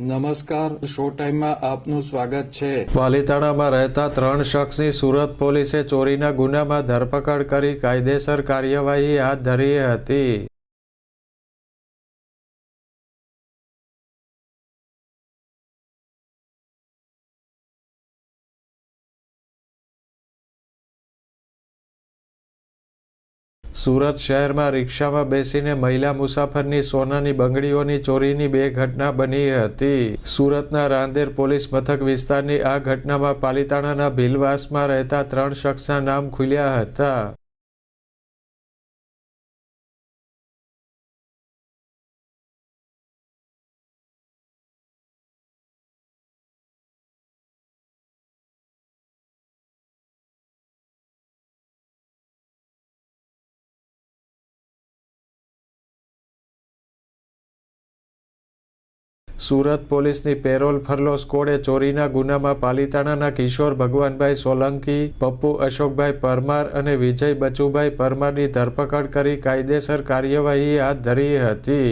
નમસ્કાર, શો ટાઈમમાં આપનું સ્વાગત છે. પાલીતાણામાં રહેતા ત્રણ શખ્સની સુરત પોલીસે ચોરીના ગુનામાં ધરપકડ કરી કાયદેસર કાર્યવાહી હાથ ધરી હતી. સુરત શહેરમાં રિક્ષામાં બેસીને મહિલા મુસાફરની સોનાની બંગડીઓની ચોરીની બે ઘટના બની હતી. સુરતના રાંદેર પોલીસ મથક વિસ્તારની આ ઘટનામાં પાલિતાણાના ભીલવાસમાં રહેતા ત્રણ શખ્સના નામ ખુલ્યા હતા. સુરત પોલીસની પેરોલ ફરલો સ્કોડે ચોરીના ગુનામાં પાલીતાણાના કિશોર ભગવાનભાઈ સોલંકી, પપ્પુ અશોકભાઈ પરમાર અને વિજય બચુભાઈ પરમારની ધરપકડ કરી કાયદેસર કાર્યવાહી હાથ ધરી હતી.